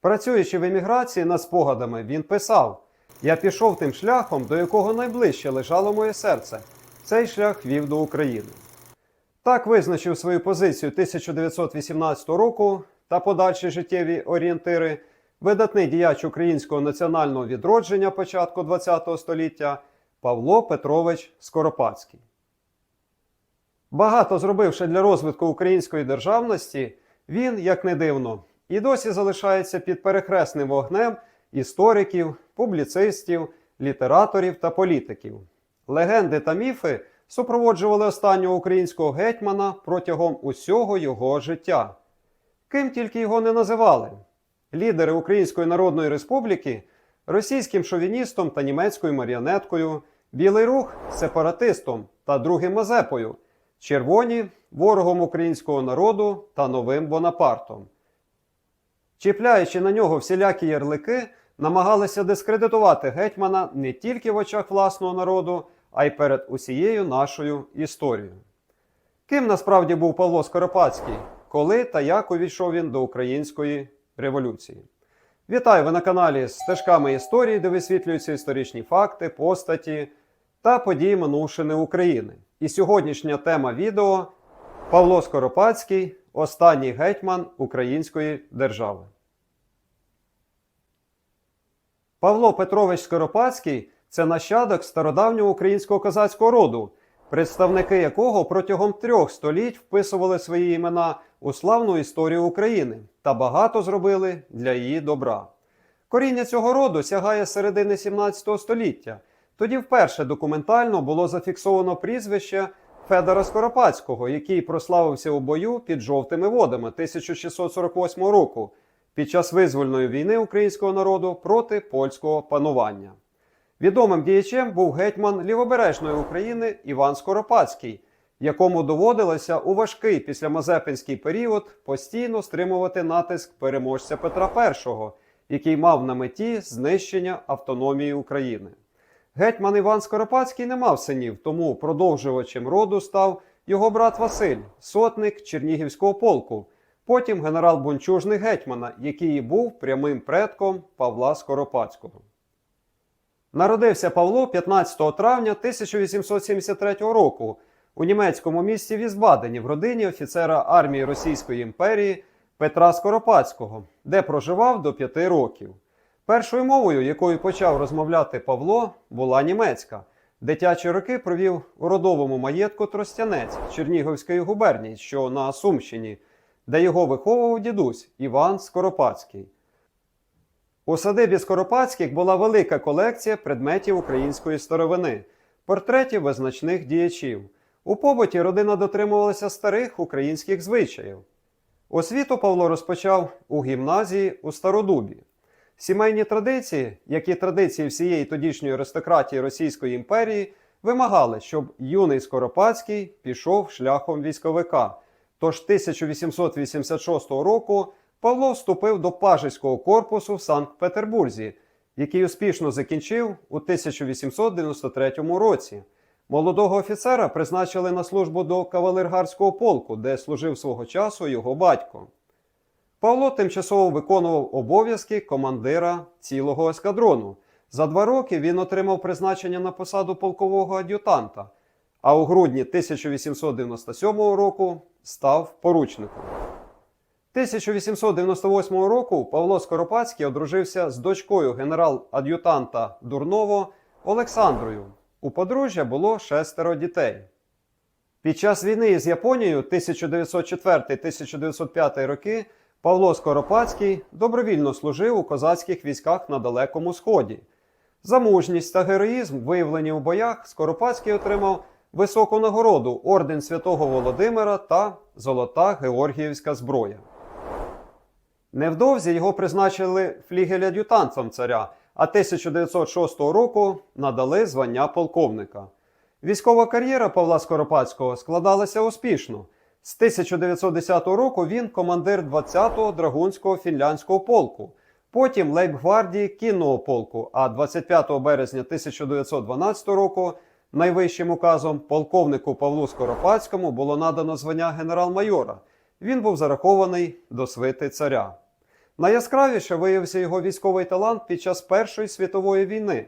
Працюючи в еміграції над спогадами, він писав: Я пішов тим шляхом, до якого найближче лежало моє серце. Цей шлях вів до України. Так визначив свою позицію 1918 року та подальші життєві орієнтири видатний діяч українського національного відродження початку ХХ століття Павло Петрович Скоропадський. Багато зробивши для розвитку української державності, він, як не дивно, і досі залишається під перехресним вогнем істориків, публіцистів, літераторів та політиків. Легенди та міфи супроводжували останнього українського гетьмана протягом усього його життя. Ким тільки його не називали: лідери Української Народної Республіки, російським шовіністом та німецькою маріонеткою, Білий рух сепаратистом та другим Мазепою, червоні ворогом українського народу та новим Бонапартом. Чіпляючи на нього всілякі ярлики, намагалися дискредитувати гетьмана не тільки в очах власного народу, а й перед усією нашою історією. Ким насправді був Павло Скоропадський, коли та як увійшов він до української революції? Вітаю ви на каналі Стежками історії, де висвітлюються історичні факти, постаті та події минувшини України. І сьогоднішня тема відео Павло Скоропадський останній гетьман Української держави. Павло Петрович Скоропадський це нащадок стародавнього українського козацького роду, представники якого протягом трьох століть вписували свої імена у славну історію України та багато зробили для її добра. Коріння цього роду сягає середини 17 століття. Тоді вперше документально було зафіксовано прізвище Федора Скоропадського, який прославився у бою під жовтими водами 1648 року під час визвольної війни українського народу проти польського панування. Відомим діячем був гетьман лівобережної України Іван Скоропадський, якому доводилося у важкий післямазепинський період постійно стримувати натиск переможця Петра І, який мав на меті знищення автономії України. Гетьман Іван Скоропадський не мав синів, тому продовжувачем роду став його брат Василь, сотник Чернігівського полку, потім генерал Бончужний гетьмана, який був прямим предком Павла Скоропадського. Народився Павло 15 травня 1873 року у німецькому місті Візбадені в родині офіцера армії Російської імперії Петра Скоропадського, де проживав до 5 років. Першою мовою, якою почав розмовляти Павло, була німецька. Дитячі роки провів у родовому маєтку Тростянець Чернігівської губернії, що на Сумщині, де його виховував дідусь Іван Скоропадський. У садибі Скоропадських була велика колекція предметів української старовини, портретів визначних діячів. У побуті родина дотримувалася старих українських звичаїв. Освіту Павло розпочав у гімназії у Стародубі. Сімейні традиції, як і традиції всієї тодішньої аристократії Російської імперії, вимагали, щоб юний Скоропадський пішов шляхом військовика. Тож 1886 року Павло вступив до пажеського корпусу в Санкт-Петербурзі, який успішно закінчив у 1893 році. Молодого офіцера призначили на службу до кавалергарського полку, де служив свого часу його батько. Павло тимчасово виконував обов'язки командира цілого ескадрону. За два роки він отримав призначення на посаду полкового ад'ютанта, а у грудні 1897 року став поручником. 1898 року Павло Скоропадський одружився з дочкою генерал-ад'ютанта Дурново Олександрою. У подружжя було шестеро дітей. Під час війни з Японією 1904-1905 роки Павло Скоропадський добровільно служив у козацьких військах на Далекому Сході. За мужність та героїзм, виявлені у боях, Скоропадський отримав високу нагороду Орден Святого Володимира та Золота Георгіївська зброя. Невдовзі його призначили флігель-ад'ютантом царя, а 1906 року надали звання полковника. Військова кар'єра Павла Скоропадського складалася успішно. З 1910 року він командир 20-го драгунського фінляндського полку, потім лейбгвардії кінного полку, а 25 березня 1912 року найвищим указом полковнику Павлу Скоропадському було надано звання генерал-майора. Він був зарахований до свити царя. Найяскравіше виявився його військовий талант під час Першої світової війни.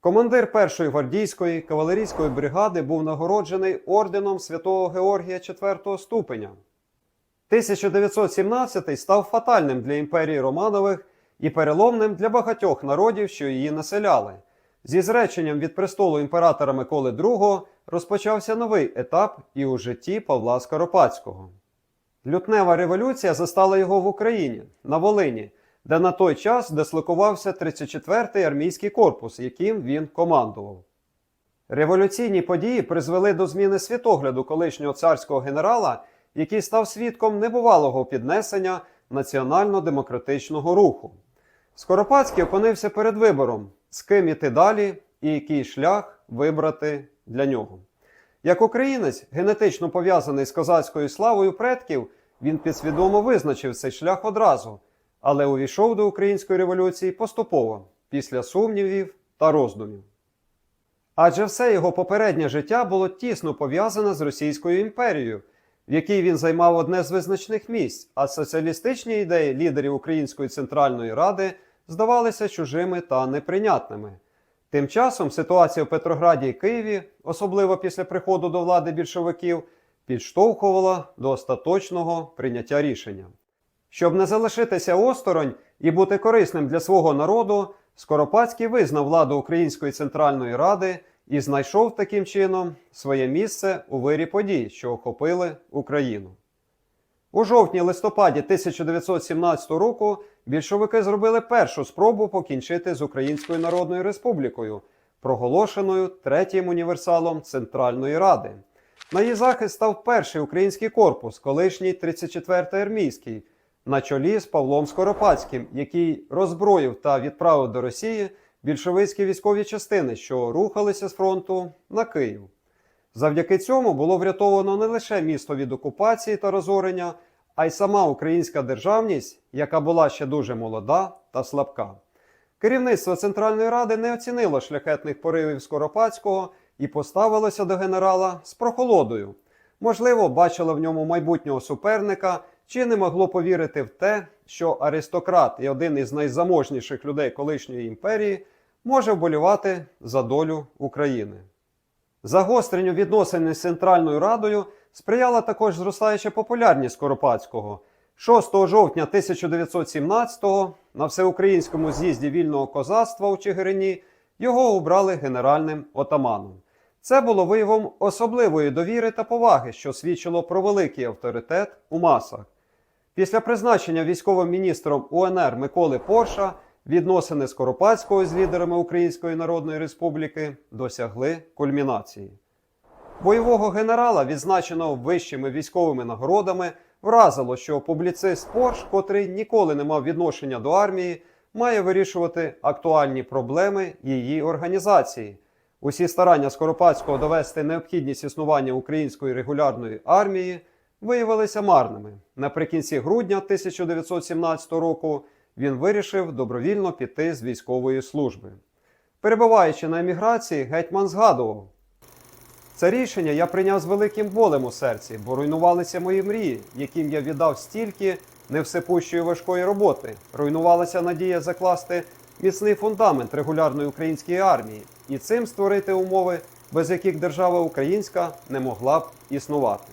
Командир першої гвардійської кавалерійської бригади був нагороджений орденом Святого Георгія IV ступеня. 1917 став фатальним для імперії Романових і переломним для багатьох народів, що її населяли. Зі зреченням від престолу імператора Миколи II розпочався новий етап і у житті Павла Скоропадського. Лютнева революція застала його в Україні, на Волині, де на той час дислокувався 34-й армійський корпус, яким він командував. Революційні події призвели до зміни світогляду колишнього царського генерала, який став свідком небувалого піднесення національно-демократичного руху. Скоропадський опинився перед вибором, з ким іти далі і який шлях вибрати для нього. Як українець, генетично пов'язаний з козацькою славою предків, він підсвідомо визначив цей шлях одразу, але увійшов до української революції поступово, після сумнівів та роздумів. Адже все його попереднє життя було тісно пов'язане з Російською імперією, в якій він займав одне з визначних місць, а соціалістичні ідеї лідерів Української Центральної Ради здавалися чужими та неприйнятними. Тим часом ситуація в Петрограді і Києві, особливо після приходу до влади більшовиків, підштовхувала до остаточного прийняття рішення. Щоб не залишитися осторонь і бути корисним для свого народу, Скоропадський визнав владу Української Центральної Ради і знайшов таким чином своє місце у вирі подій, що охопили Україну. У жовтні-листопаді 1917 року більшовики зробили першу спробу покінчити з Українською Народною Республікою, проголошеною третім універсалом Центральної Ради. На її захист став перший український корпус, колишній 34-й армійський, на чолі з Павлом Скоропадським, який роззброїв та відправив до Росії більшовицькі військові частини, що рухалися з фронту на Київ. Завдяки цьому було врятовано не лише місто від окупації та розорення, а й сама українська державність, яка була ще дуже молода та слабка. Керівництво Центральної Ради не оцінило шляхетних поривів Скоропадського і поставилося до генерала з прохолодою. Можливо, бачило в ньому майбутнього суперника чи не могло повірити в те, що аристократ і один із найзаможніших людей колишньої імперії може вболівати за долю України. Загостренню відносин з Центральною Радою сприяла також зростаюча популярність Скоропадського. 6 жовтня 1917-го на всеукраїнському з'їзді вільного козацтва у Чигирині його обрали генеральним отаманом. Це було виявом особливої довіри та поваги, що свідчило про великий авторитет у масах. Після призначення військовим міністром УНР Миколи Порша відносини Скоропадського з лідерами Української Народної Республіки досягли кульмінації. Бойового генерала, відзначеного вищими військовими нагородами, вразило, що публіцист Порш, котрий ніколи не мав відношення до армії, має вирішувати актуальні проблеми її організації. Усі старання Скоропадського довести необхідність існування української регулярної армії виявилися марними. Наприкінці грудня 1917 року він вирішив добровільно піти з військової служби. Перебуваючи на еміграції, гетьман згадував: це рішення я прийняв з великим болем у серці, бо руйнувалися мої мрії, яким я віддав стільки невсипущої важкої роботи. Руйнувалася надія закласти міцний фундамент регулярної української армії і цим створити умови, без яких держава українська не могла б існувати.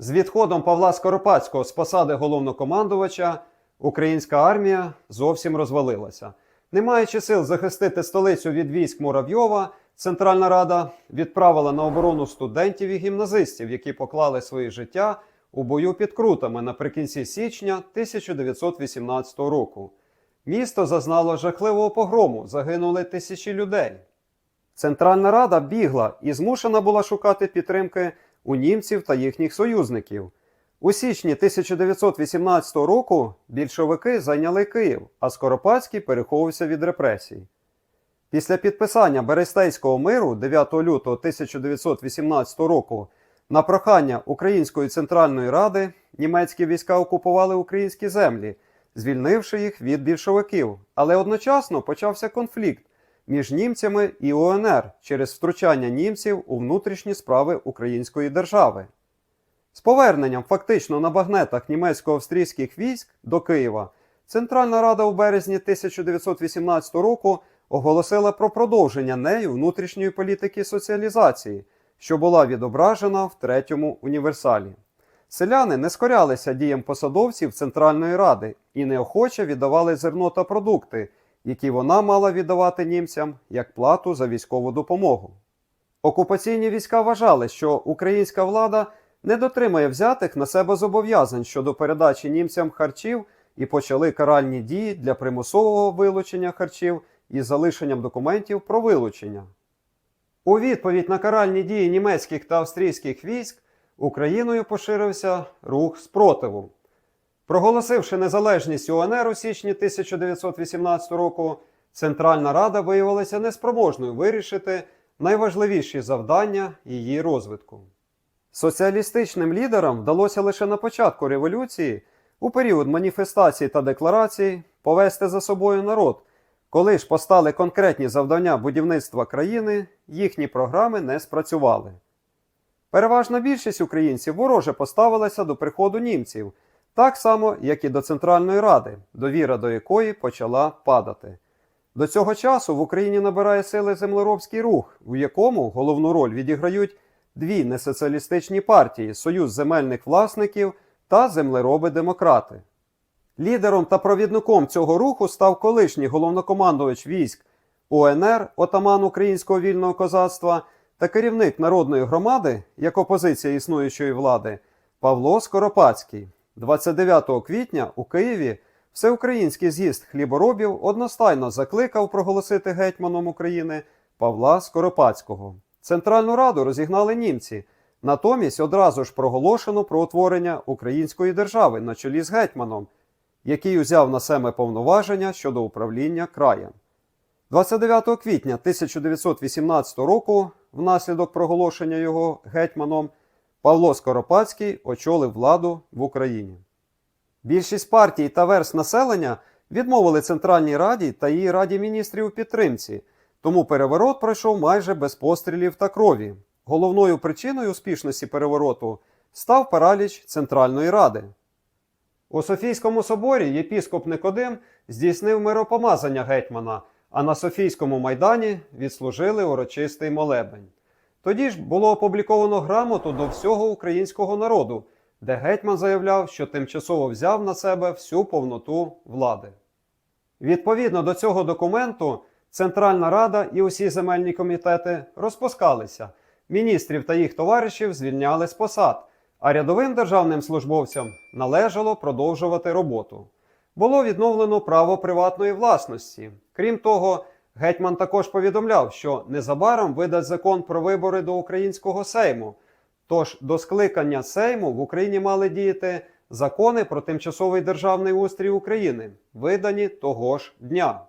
З відходом Павла Скоропадського з посади головнокомандувача українська армія зовсім розвалилася. Не маючи сил захистити столицю від військ Муравйова, Центральна Рада відправила на оборону студентів і гімназистів, які поклали своє життя у бою під Крутами наприкінці січня 1918 року. Місто зазнало жахливого погрому, загинули тисячі людей. Центральна Рада бігла і змушена була шукати підтримки у німців та їхніх союзників. У січні 1918 року більшовики зайняли Київ, а Скоропадський переховувався від репресій. Після підписання Берестейського миру 9 лютого 1918 року на прохання Української Центральної Ради німецькі війська окупували українські землі, звільнивши їх від більшовиків, але одночасно почався конфлікт між німцями і УНР через втручання німців у внутрішні справи української держави. З поверненням фактично на багнетах німецько-австрійських військ до Києва Центральна Рада у березні 1918 року оголосила про продовження нею внутрішньої політики соціалізації, що була відображена в третьому універсалі. Селяни не скорялися діям посадовців Центральної Ради і неохоче віддавали зерно та продукти, які вона мала віддавати німцям як плату за військову допомогу. Окупаційні війська вважали, що українська влада не дотримує взятих на себе зобов'язань щодо передачі німцям харчів і почали каральні дії для примусового вилучення харчів із залишенням документів про вилучення. У відповідь на каральні дії німецьких та австрійських військ Україною поширився рух спротиву. Проголосивши незалежність УНР у січні 1918 року, Центральна Рада виявилася неспроможною вирішити найважливіші завдання її розвитку. Соціалістичним лідерам вдалося лише на початку революції, у період маніфестацій та декларацій, повести за собою народ. Коли ж постали конкретні завдання будівництва країни, їхні програми не спрацювали. Переважна більшість українців вороже поставилася до приходу німців, так само, як і до Центральної Ради, довіра до якої почала падати. До цього часу в Україні набирає сили землеробський рух, у якому головну роль відіграють дві несоціалістичні партії Союз земельних власників та землероби-демократи. Лідером та провідником цього руху став колишній головнокомандувач військ УНР, отаман Українського вільного козацтва та керівник народної громади як опозиція існуючої влади Павло Скоропадський. 29 квітня у Києві Всеукраїнський з'їзд хліборобів одностайно закликав проголосити гетьманом України Павла Скоропадського. Центральну раду розігнали німці. Натомість одразу ж проголошено про утворення української держави на чолі з гетьманом, який узяв на себе повноваження щодо управління краєм. 29 квітня 1918 року, внаслідок проголошення його гетьманом, Павло Скоропадський очолив владу в Україні. Більшість партій та верст населення відмовили Центральній Раді та її Раді міністрів у підтримці, тому переворот пройшов майже без пострілів та крові. Головною причиною успішності перевороту став параліч Центральної Ради. У Софійському соборі єпіскоп Никодим здійснив миропомазання гетьмана, а на Софійському майдані відслужили урочистий молебень. Тоді ж було опубліковано грамоту до всього українського народу, де гетьман заявляв, що тимчасово взяв на себе всю повноту влади. Відповідно до цього документу, Центральна Рада і усі земельні комітети розпускалися, міністрів та їх товаришів звільняли з посад, а рядовим державним службовцям належало продовжувати роботу. Було відновлено право приватної власності. Крім того, гетьман також повідомляв, що незабаром видасть закон про вибори до українського сейму. Тож до скликання Сейму в Україні мали діяти закони про тимчасовий державний устрій України, видані того ж дня.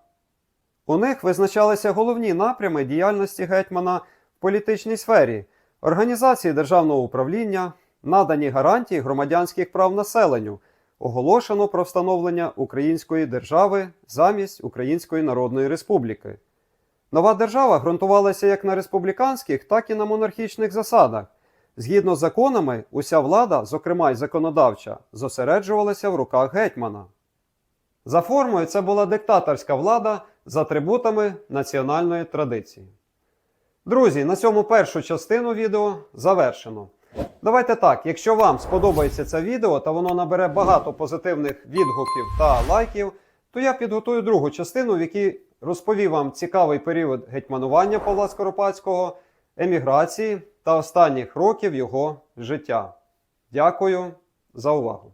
У них визначалися головні напрями діяльності гетьмана в політичній сфері, організації державного управління, надані гарантії громадянських прав населенню, оголошено про встановлення Української держави замість Української Народної Республіки. Нова держава ґрунтувалася як на республіканських, так і на монархічних засадах. Згідно з законами, уся влада, зокрема й законодавча, зосереджувалася в руках гетьмана. За формою це була диктаторська влада з атрибутами національної традиції. Друзі, на цьому першу частину відео завершено. Давайте так, якщо вам сподобається це відео та воно набере багато позитивних відгуків та лайків, то я підготую другу частину, в якій розповім вам цікавий період гетьманування Павла Скоропадського, еміграції та останніх років його життя. Дякую за увагу!